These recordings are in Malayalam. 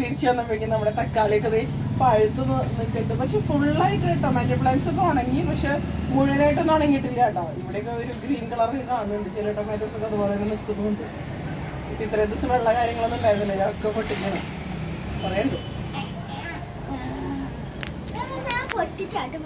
തിരിച്ചു വന്നപ്പോഴേക്കും നമ്മുടെ തക്കാളിയൊക്കെ പഴുത്ത് നിൽക്കുന്നുണ്ട് പക്ഷെ ഫുള്ളായിട്ട് ടൊമാറ്റോ പ്ലാന്റ്സ് ഒക്കെ ഉണങ്ങി പക്ഷെ മുഴുവനായിട്ടൊന്നും ഉണങ്ങിയിട്ടില്ല കേട്ടോ. ഇവിടെയൊക്കെ ഒരു ഗ്രീൻ കളർ കാണുന്നുണ്ട്. ചില ടൊമാറ്റോസ് ഒക്കെ അതുപോലെ തന്നെ നിൽക്കുന്നുണ്ട്. ഇപ്പൊ ഇത്രയും ദിവസം വെള്ള കാര്യങ്ങളൊന്നും ഉണ്ടായിരുന്നില്ല. ഇതൊക്കെ പൊട്ടിക്കണം. ഞാൻ പൊട്ടിച്ചാട്ടും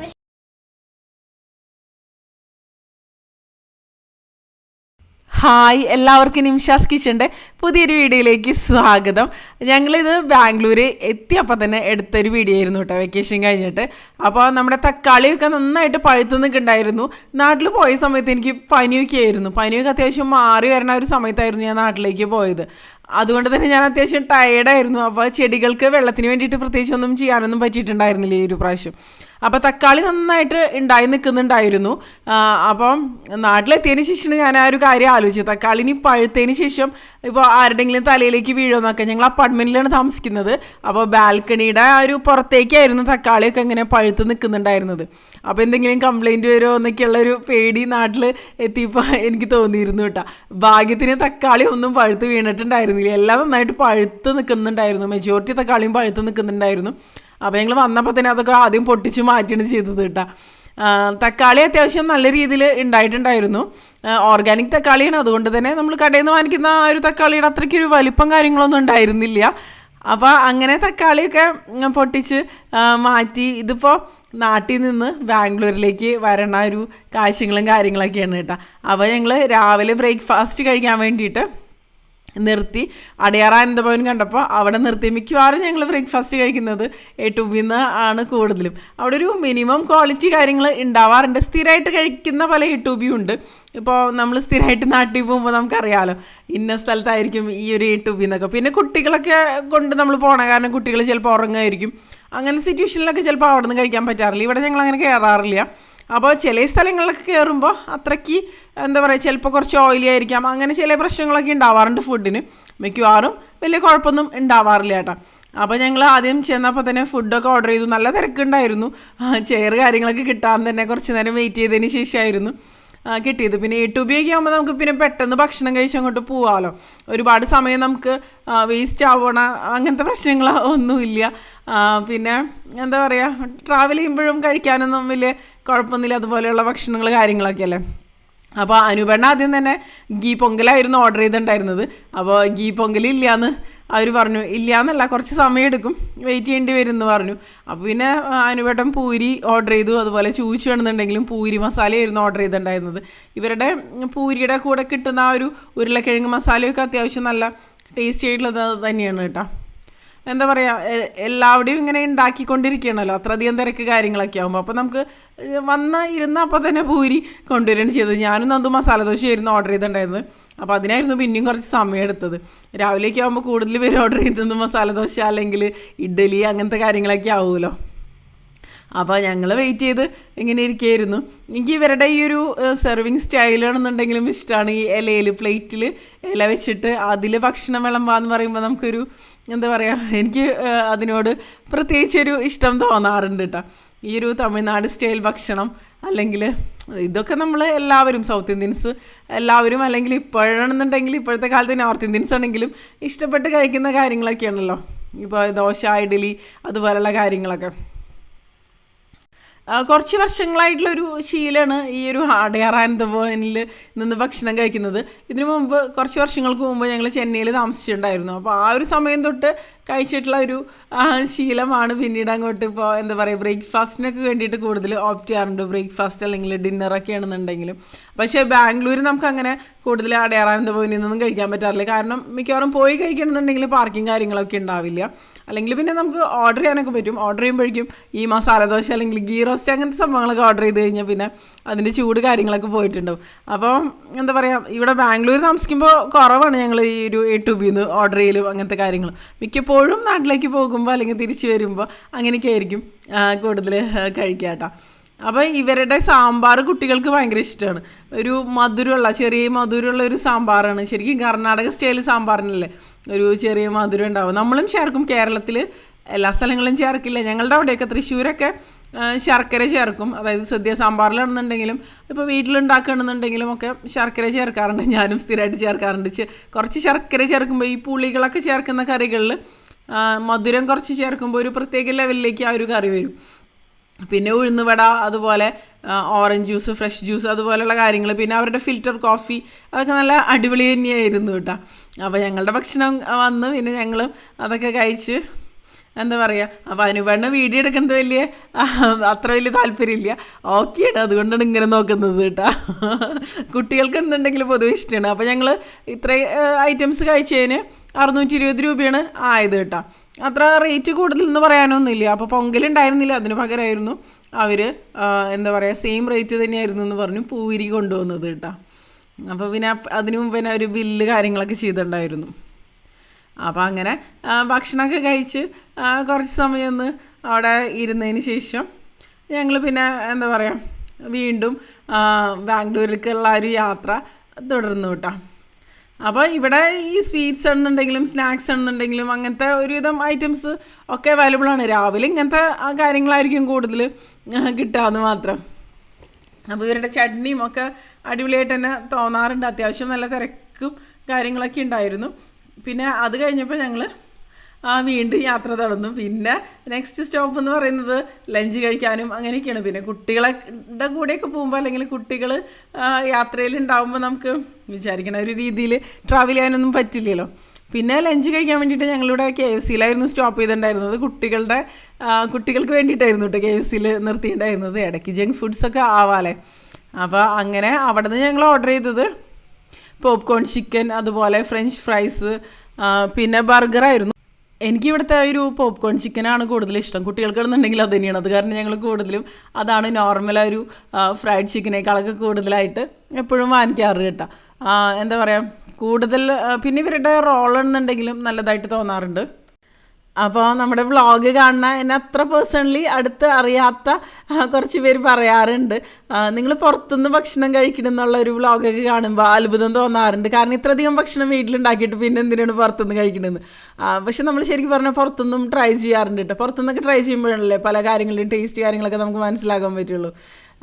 ഹായ് എല്ലാവർക്കും നിമിഷാസ് കിച്ചന്റെ പുതിയൊരു വീഡിയോയിലേക്ക് സ്വാഗതം. ഞങ്ങളിത് ബാംഗ്ലൂർ എത്തിയപ്പോൾ തന്നെ എടുത്തൊരു വീഡിയോ ആയിരുന്നു കേട്ടോ വെക്കേഷൻ കഴിഞ്ഞിട്ട്. അപ്പോൾ നമ്മുടെ തക്കാളിയൊക്കെ നന്നായിട്ട് പഴുത്തു നിൽക്കുന്നുണ്ടായിരുന്നു. നാട്ടിൽ പോയ സമയത്ത് എനിക്ക് പനിയൊക്കെ ആയിരുന്നു. പനിയൊക്കെ അത്യാവശ്യം മാറി വരുന്ന ഒരു സമയത്തായിരുന്നു ഞാൻ നാട്ടിലേക്ക് പോയത്. അതുകൊണ്ട് തന്നെ ഞാൻ അത്യാവശ്യം ടയേർഡായിരുന്നു അപ്പോൾ ചെടികൾക്ക് വെള്ളത്തിന് വേണ്ടിയിട്ട് പ്രത്യേകിച്ച് ഒന്നും ചെയ്യാനൊന്നും പറ്റിയിട്ടുണ്ടായിരുന്നില്ല ഈ ഒരു പ്രാവശ്യം. അപ്പോൾ തക്കാളി നന്നായിട്ട് ഉണ്ടായി നിൽക്കുന്നുണ്ടായിരുന്നു. അപ്പം നാട്ടിലെത്തിയതിന് ശേഷം ഞാൻ ആ ഒരു കാര്യം ആലോചിച്ചു തക്കാളി ഇനി പഴുത്തതിന് ശേഷം ഇപ്പോൾ ആരുടെങ്കിലും തലയിലേക്ക് വീഴുമെന്നൊക്കെ ഞങ്ങൾ അപ്പാർട്ട്മെന്റിലാണ് താമസിക്കുന്നത്. അപ്പോൾ ബാൽക്കണിയുടെ ആ ഒരു പുറത്തേക്കായിരുന്നു തക്കാളിയൊക്കെ ഇങ്ങനെ പഴുത്ത് നിൽക്കുന്നുണ്ടായിരുന്നത്. അപ്പോൾ എന്തെങ്കിലും കംപ്ലൈന്റ് വരുമോ എന്നൊക്കെയുള്ള ഒരു പേടി നാട്ടിൽ എത്തിയപ്പോൾ എനിക്ക് തോന്നിയിരുന്നു കേട്ടോ. ഭാഗ്യത്തിന് തക്കാളി ഒന്നും പഴുത്ത് വീണിട്ടുണ്ടായിരുന്നില്ല എല്ലാം നന്നായിട്ട് പഴുത്ത് നിൽക്കുന്നുണ്ടായിരുന്നു മെജോറിറ്റി തക്കാളിയും പഴുത്ത് നിൽക്കുന്നുണ്ടായിരുന്നു അപ്പോൾ ഞങ്ങൾ വന്നപ്പോൾ തന്നെ അതൊക്കെ ആദ്യം പൊട്ടിച്ച് മാറ്റിയാണ് ചെയ്തത് കേട്ടോ. തക്കാളി അത്യാവശ്യം നല്ല രീതിയിൽ ഉണ്ടായിട്ടുണ്ടായിരുന്നു ഓർഗാനിക് തക്കാളിയാണ്. അതുകൊണ്ട് തന്നെ നമ്മൾ കടയിൽ നിന്ന് വാങ്ങിക്കുന്ന ആ ഒരു തക്കാളിയുടെ അത്രയ്ക്ക് ഒരു വലിപ്പം കാര്യങ്ങളൊന്നും ഉണ്ടായിരുന്നില്ല. അപ്പോൾ അങ്ങനെ തക്കാളിയൊക്കെ പൊട്ടിച്ച് മാറ്റി ഇതിപ്പോൾ നാട്ടിൽ നിന്ന് ബാംഗ്ലൂരിലേക്ക് വരണ ഒരു കാഴ്ചകളും കാര്യങ്ങളൊക്കെയാണ് കേട്ടോ. അപ്പോൾ ഞങ്ങൾ രാവിലെ ബ്രേക്ക്ഫാസ്റ്റ് കഴിക്കാൻ വേണ്ടിയിട്ട് നിർത്തി. അടയാറാനന്ദഭവൻ കണ്ടപ്പോൾ അവിടെ നിർത്തി. മിക്കവാറും ഞങ്ങൾ ബ്രേക്ക്ഫാസ്റ്റ് കഴിക്കുന്നത് എട്ടുബിൽ നിന്ന് ആണ് കൂടുതലും. അവിടെ ഒരു മിനിമം ക്വാളിറ്റി കാര്യങ്ങൾ ഉണ്ടാവാറുണ്ട്. സ്ഥിരമായിട്ട് കഴിക്കുന്ന പല യൂട്യൂബിയും ഉണ്ട്. ഇപ്പോൾ നമ്മൾ സ്ഥിരമായിട്ട് നാട്ടിൽ പോകുമ്പോൾ നമുക്കറിയാമല്ലോ ഇന്ന സ്ഥലത്തായിരിക്കും ഈ ഒരു യൂട്യൂബിൽ നിന്നൊക്കെ പിന്നെ കുട്ടികളൊക്കെ കൊണ്ട് നമ്മൾ പോണ കാരണം കുട്ടികൾ ചിലപ്പോൾ ഉറങ്ങുമായിരിക്കും. അങ്ങനെ സിറ്റുവേഷനിലൊക്കെ ചിലപ്പോൾ അവിടെ നിന്ന് കഴിക്കാൻ പറ്റാറില്ല. ഇവിടെ ഞങ്ങൾ അങ്ങനെ കയറാറില്ല. അപ്പോൾ ചില സ്ഥലങ്ങളിലൊക്കെ കയറുമ്പോൾ അത്രയ്ക്ക് എന്താ പറയുക ചിലപ്പോൾ കുറച്ച് ഓയിലി ആയിരിക്കാം. അങ്ങനെ ചില പ്രശ്നങ്ങളൊക്കെ ഉണ്ടാവാറുണ്ട് ഫുഡിന് മിക്കവാറും വലിയ കുഴപ്പമൊന്നും ഉണ്ടാവാറില്ല കേട്ടോ. അപ്പോൾ ഞങ്ങൾ ആദ്യം ചെന്നപ്പോൾ തന്നെ ഫുഡൊക്കെ ഓർഡർ ചെയ്തു. നല്ല തിരക്കുണ്ടായിരുന്നു. ചെയർ കാര്യങ്ങളൊക്കെ കിട്ടാൻ തന്നെ കുറച്ച് നേരം വെയിറ്റ് ചെയ്തതിന് ശേഷമായിരുന്നു. കിട്ടിയത്. പിന്നെ എ ഉപയോഗിക്കാകുമ്പോൾ നമുക്ക് പിന്നെ പെട്ടെന്ന് ഭക്ഷണം കഴിച്ച് അങ്ങോട്ട് പോവാമല്ലോ ഒരുപാട് സമയം നമുക്ക് വേസ്റ്റ് ആവണ അങ്ങനത്തെ പ്രശ്നങ്ങൾ ഒന്നുമില്ല. പിന്നെ എന്താ പറയുക ട്രാവൽ ചെയ്യുമ്പോഴും കഴിക്കാനൊന്നും വലിയ കുഴപ്പമൊന്നുമില്ല. അതുപോലെയുള്ള ഭക്ഷണങ്ങൾ കാര്യങ്ങളൊക്കെ അല്ലേ? അപ്പോൾ അനുപണ്ണ ആദ്യം തന്നെ ഗീ പൊങ്കലായിരുന്നു ഓർഡർ ചെയ്തിട്ടുണ്ടായിരുന്നത്. അപ്പോൾ ഗീ പൊങ്കൽ ഇല്ലയെന്ന് അവർ പറഞ്ഞു. ഇല്ല എന്നല്ല കുറച്ച് സമയം എടുക്കും. വെയിറ്റ് ചെയ്യേണ്ടി വരും എന്ന് പറഞ്ഞു. അപ്പോൾ പിന്നെ അനുപേട്ടൻ പൂരി ഓർഡർ ചെയ്തു. അതുപോലെ ചൂച്ചു വേണമെന്നുണ്ടെങ്കിലും പൂരി മസാലയായിരുന്നു ഓർഡർ ചെയ്തിട്ടുണ്ടായിരുന്നത്. ഇവരുടെ പൂരിയുടെ കൂടെ കിട്ടുന്ന ആ ഒരു ഉരുളക്കിഴങ്ങ് മസാലയൊക്കെ അത്യാവശ്യം നല്ല ടേസ്റ്റി ആയിട്ടുള്ളത് തന്നെയാണ് കേട്ടോ. എന്താ പറയുക എല്ലാവിടെയും ഇങ്ങനെ ഉണ്ടാക്കിക്കൊണ്ടിരിക്കുകയാണല്ലോ. അത്രയധികം തിരക്ക് കാര്യങ്ങളൊക്കെ ആകുമ്പോൾ അപ്പോൾ നമുക്ക് വന്ന ഇരുന്ന് അപ്പോൾ തന്നെ പൂരി കൊണ്ടുവരികയാണ് ചെയ്തത്. ഞാനും നന്ദു മസാല ദോശയായിരുന്നു ഓർഡർ ചെയ്തിട്ടുണ്ടായിരുന്നത്. അപ്പോൾ അതിനായിരുന്നു പിന്നെയും കുറച്ച് സമയം എടുത്തത്. രാവിലേക്ക് ആകുമ്പോൾ കൂടുതൽ പേര് ഓർഡർ ചെയ്തത് മസാല ദോശ അല്ലെങ്കിൽ ഇഡ്ഡലി അങ്ങനത്തെ കാര്യങ്ങളൊക്കെ ആവുമല്ലോ. അപ്പോൾ ഞങ്ങൾ വെയിറ്റ് ചെയ്ത് ഇങ്ങനെ ഇരിക്കുകയായിരുന്നു. എനിക്ക് ഇവരുടെ ഈ ഒരു സെർവിങ് സ്റ്റൈലാണെന്നുണ്ടെങ്കിലും ഇഷ്ടമാണ് ഈ ഇലയിൽ പ്ലേറ്റിൽ ഇല വെച്ചിട്ട് അതിൽ ഭക്ഷണം വിളമ്പാന്ന് പറയുമ്പോൾ നമുക്കൊരു എന്താ പറയുക എനിക്ക് അതിനോട് പ്രത്യേകിച്ചൊരു ഇഷ്ടം തോന്നാറുണ്ട് കേട്ടോ ഈ ഒരു തമിഴ്നാട് സ്റ്റൈൽ ഭക്ഷണം അല്ലെങ്കിൽ ഇതൊക്കെ നമ്മൾ എല്ലാവരും സൗത്ത് ഇന്ത്യൻസ് എല്ലാവരും അല്ലെങ്കിൽ ഇപ്പോഴാണെന്നുണ്ടെങ്കിൽ ഇപ്പോഴത്തെ കാലത്ത് നോർത്ത് ഇന്ത്യൻസ് ആണെങ്കിലും ഇഷ്ടപ്പെട്ട് കഴിക്കുന്ന കാര്യങ്ങളൊക്കെയാണല്ലോ. ഇപ്പോൾ ദോശ ഇഡലി അതുപോലെയുള്ള കാര്യങ്ങളൊക്കെ. കുറച്ച് വർഷങ്ങളായിട്ടുള്ളൊരു ശീലമാണ് ഈ ഒരു അടയാറാനന്ദഭവനിൽ നിന്ന് ഭക്ഷണം കഴിക്കുന്നത്. ഇതിനു മുമ്പ് കുറച്ച് വർഷങ്ങൾക്ക് മുമ്പ് ഞങ്ങൾ ചെന്നൈയിൽ താമസിച്ചിട്ടുണ്ടായിരുന്നു. അപ്പോൾ ആ ഒരു സമയം തൊട്ട് കഴിച്ചിട്ടുള്ള ഒരു ശീലമാണ് പിന്നീട് അങ്ങോട്ട് ഇപ്പോൾ എന്താ പറയുക ബ്രേക്ക്ഫാസ്റ്റിനൊക്കെ വേണ്ടിയിട്ട് കൂടുതൽ ഓപ്റ്റ് ചെയ്യാറുണ്ട്. ബ്രേക്ക്ഫാസ്റ്റ് അല്ലെങ്കിൽ ഡിന്നറൊക്കെ ആണെന്നുണ്ടെങ്കിലും. പക്ഷേ ബാംഗ്ലൂർ നമുക്ക് അങ്ങനെ കൂടുതൽ അടയാറാനന്ദഭവനിൽ നിന്നൊന്നും കഴിക്കാൻ പറ്റാറില്ല. കാരണം മിക്കവാറും പോയി കഴിക്കണമെന്നുണ്ടെങ്കിൽ പാർക്കിംഗ് കാര്യങ്ങളൊക്കെ ഉണ്ടാവില്ല. അല്ലെങ്കിൽ പിന്നെ നമുക്ക് ഓർഡർ ചെയ്യാനൊക്കെ പറ്റും. ഓർഡർ ചെയ്യുമ്പോഴേക്കും ഈ മസാല ദോശ അല്ലെങ്കിൽ ഗീ റോസ്റ്റ് അങ്ങനത്തെ സംഭവങ്ങളൊക്കെ ഓർഡർ ചെയ്ത് കഴിഞ്ഞാൽ പിന്നെ അതിന്റെ ചൂട് കാര്യങ്ങളൊക്കെ പോയിട്ടുണ്ടാവും. അപ്പോൾ എന്താ പറയുക ഇവിടെ ബാംഗ്ലൂർ താമസിക്കുമ്പോൾ കുറവാണ് ഞങ്ങൾ ഈ ഒരു എ ടു ബിന്ന് ഓർഡർ ചെയ്യലും അങ്ങനത്തെ കാര്യങ്ങൾ. മിക്കപ്പോഴും നാട്ടിലേക്ക് പോകുമ്പോൾ അല്ലെങ്കിൽ തിരിച്ചു വരുമ്പോൾ അങ്ങനെയൊക്കെ ആയിരിക്കും കൂടുതൽ കഴിക്കുക കേട്ടോ അപ്പോൾ ഇവരുടെ സാമ്പാർ കുട്ടികൾക്ക് ഭയങ്കര ഇഷ്ടമാണ് ഒരു മധുരമുള്ള ചെറിയ മധുരമുള്ള ഒരു സാമ്പാറാണ്. ശരിക്കും കർണാടക സ്റ്റൈൽ സാമ്പാറിനല്ലേ? ഒരു ചെറിയ മധുരം ഉണ്ടാവും. നമ്മളും ചേർക്കും. കേരളത്തിൽ എല്ലാ സ്ഥലങ്ങളിലും ചേർക്കില്ല. ഞങ്ങളുടെ അവിടെയൊക്കെ തൃശ്ശൂരൊക്കെ ശർക്കര ചേർക്കും. അതായത് സദ്യ സാമ്പാറിലാണെന്നുണ്ടെങ്കിലും ഇപ്പോൾ വീട്ടിലുണ്ടാക്കുകയാണെന്നുണ്ടെങ്കിലും ഒക്കെ ശർക്കര ചേർക്കാറുണ്ട്. ഞാനും സ്ഥിരമായിട്ട് ചേർക്കാറുണ്ട്. കുറച്ച് ശർക്കര ചേർക്കുമ്പോൾ ഈ പുളികളൊക്കെ ചേർക്കുന്ന കറികളിൽ മധുരം കുറച്ച് ചേർക്കുമ്പോൾ ഒരു പ്രത്യേക ലെവലിലേക്ക് ആ ഒരു കറി വരും. പിന്നെ ഉഴുന്നുവട അതുപോലെ ഓറഞ്ച് ജ്യൂസ് ഫ്രഷ് ജ്യൂസ് അതുപോലെയുള്ള കാര്യങ്ങൾ പിന്നെ അവരുടെ ഫിൽറ്റർ കോഫി അതൊക്കെ നല്ല അടിപൊളി തന്നെയായിരുന്നു കേട്ടോ. അപ്പോൾ ഞങ്ങളുടെ ഭക്ഷണം വന്ന് പിന്നെ ഞങ്ങൾ അതൊക്കെ കഴിച്ച് എന്താ പറയുക അപ്പോൾ അനുപേണ്ണ വീഡിയോ എടുക്കുന്നത് വലിയ? അത്ര വലിയ താല്പര്യമില്ല. ഓക്കെയാണ് അതുകൊണ്ടാണ് ഇങ്ങനെ നോക്കുന്നത് കേട്ടോ. കുട്ടികൾക്ക് എന്തുണ്ടെങ്കിലും പൊതുവെ ഇഷ്ടമാണ്. അപ്പോൾ ഞങ്ങൾ ഇത്ര ഐറ്റംസ് കഴിച്ചതിന് അറുന്നൂറ്റി ഇരുപത് രൂപയാണ് ആയത് കേട്ടോ. അത്ര റേറ്റ് കൂടുതൽ എന്ന് പറയാനൊന്നുമില്ല അപ്പോൾ പൊങ്കലുണ്ടായിരുന്നില്ല അതിന് പകരമായിരുന്നു അവർ എന്താ പറയുക സെയിം റേറ്റ് തന്നെയായിരുന്നു എന്ന് പറഞ്ഞു പൂവിരി കൊണ്ടുവന്നത് കേട്ടോ. അപ്പോൾ പിന്നെ അതിന് മുമ്പ് തന്നെ ഒരു ബില്ല് കാര്യങ്ങളൊക്കെ ചെയ്തിട്ടുണ്ടായിരുന്നു. അപ്പോൾ അങ്ങനെ ഭക്ഷണമൊക്കെ കഴിച്ച് കുറച്ച് സമയം ഒന്ന് അവിടെ ഇരുന്നതിന് ശേഷം ഞങ്ങൾ പിന്നെ എന്താ പറയുക വീണ്ടും ബാംഗ്ലൂരിലേക്കുള്ള ഒരു യാത്ര തുടർന്നു കേട്ടോ. അപ്പോൾ ഇവിടെ ഈ സ്വീറ്റ്സ് ആണെന്നുണ്ടെങ്കിലും സ്നാക്സ് ആണെന്നുണ്ടെങ്കിലും അങ്ങനത്തെ ഒരുവിധം ഐറ്റംസ് ഒക്കെ അവൈലബിൾ ആണ്. രാവിലെ ഇങ്ങനത്തെ കാര്യങ്ങളായിരിക്കും കൂടുതൽ കിട്ടാമെന്ന് മാത്രം. അപ്പോൾ ഇവരുടെ ചട്നിയും ഒക്കെ അടിപൊളിയായിട്ട് തന്നെ തോന്നാറുണ്ട്. അത്യാവശ്യം നല്ല തിരക്കും കാര്യങ്ങളൊക്കെ ഉണ്ടായിരുന്നു. പിന്നെ അത് കഴിഞ്ഞപ്പോൾ ഞങ്ങൾ വീണ്ടും യാത്ര തുടർന്നു. പിന്നെ നെക്സ്റ്റ് സ്റ്റോപ്പ് എന്ന് പറയുന്നത് ലഞ്ച് കഴിക്കാനും അങ്ങനെയൊക്കെയാണ്. പിന്നെ കുട്ടികളുടെ കൂടെയൊക്കെ പോകുമ്പോൾ അല്ലെങ്കിൽ കുട്ടികൾ യാത്രയിൽ ഉണ്ടാകുമ്പോൾ നമുക്ക് വിചാരിക്കണ ഒരു രീതിയിൽ ട്രാവൽ ചെയ്യാനൊന്നും പറ്റില്ലല്ലോ. പിന്നെ ലഞ്ച് കഴിക്കാൻ വേണ്ടിയിട്ട് ഞങ്ങളിവിടെ കെ എഫ് സിയിലായിരുന്നു സ്റ്റോപ്പ് ചെയ്തിട്ടുണ്ടായിരുന്നത്. കുട്ടികളുടെ കുട്ടികൾക്ക് വേണ്ടിയിട്ടായിരുന്നു കേട്ടോ കെ എഫ് സിയിൽ നിർത്തിയിട്ടുണ്ടായിരുന്നത്. ഇടയ്ക്ക് ജങ്ക് ഫുഡ്സൊക്കെ ആവാലേ അപ്പോൾ അങ്ങനെ അവിടെ നിന്ന് ഞങ്ങൾ ഓർഡർ ചെയ്തത് പോപ്കോൺ ചിക്കൻ അതുപോലെ ഫ്രഞ്ച് ഫ്രൈസ് പിന്നെ ബർഗറായിരുന്നു എനിക്ക് ഇവിടുത്തെ ഒരു പോപ്കോൺ ചിക്കനാണ് കൂടുതൽ ഇഷ്ടം. കുട്ടികൾക്കാണെന്നുണ്ടെങ്കിൽ അത് തന്നെയാണ്. അത് കാരണം ഞങ്ങൾ കൂടുതലും അതാണ് നോർമൽ ഒരു ഫ്രൈഡ് ചിക്കനേക്കാളൊക്കെ കൂടുതലായിട്ട് എപ്പോഴും വാങ്ങിക്കാറ് കേട്ടോ. എന്താ പറയുക കൂടുതൽ പിന്നെ ഇവരുടെ എന്നുണ്ടെങ്കിലും നല്ലതായിട്ട് തോന്നാറുണ്ട്. അപ്പോൾ നമ്മുടെ വ്ളോഗ് കാണുന്ന എന്നെ അത്ര പേഴ്സണലി അടുത്ത് അറിയാത്ത കുറച്ച് പേര് പറയാറുണ്ട്. നിങ്ങൾ പുറത്തുനിന്ന് ഭക്ഷണം കഴിക്കണം എന്നുള്ള ഒരു വ്ളോഗൊക്കെ കാണുമ്പോൾ അത്ഭുതം തോന്നാറുണ്ട്. കാരണം ഇത്രയധികം ഭക്ഷണം വീട്ടിലുണ്ടാക്കിയിട്ട് പിന്നെ എന്തിനാണ് പുറത്തുനിന്ന് കഴിക്കണമെന്ന് പക്ഷെ നമ്മൾ ശരിക്കും പറഞ്ഞാൽ പുറത്തുനിന്നും ട്രൈ ചെയ്യാറുണ്ട് കേട്ടോ പുറത്തുനിന്നൊക്കെ ട്രൈ ചെയ്യുമ്പോഴല്ലേ പല കാര്യങ്ങളുടെയും ടേസ്റ്റ് കാര്യങ്ങളൊക്കെ നമുക്ക് മനസ്സിലാക്കാൻ പറ്റുള്ളൂ.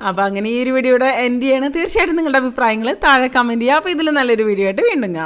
അപ്പോൾ അങ്ങനെ ഈ ഒരു വീഡിയോയുടെ എൻഡ് ചെയ്യണം. തീർച്ചയായിട്ടും നിങ്ങളുടെ അഭിപ്രായങ്ങൾ താഴെ കമന്റ് ചെയ്യുക അപ്പോൾ ഇതിൽ നല്ലൊരു വീഡിയോ ആയിട്ട് വീണ്ടും കാണാം.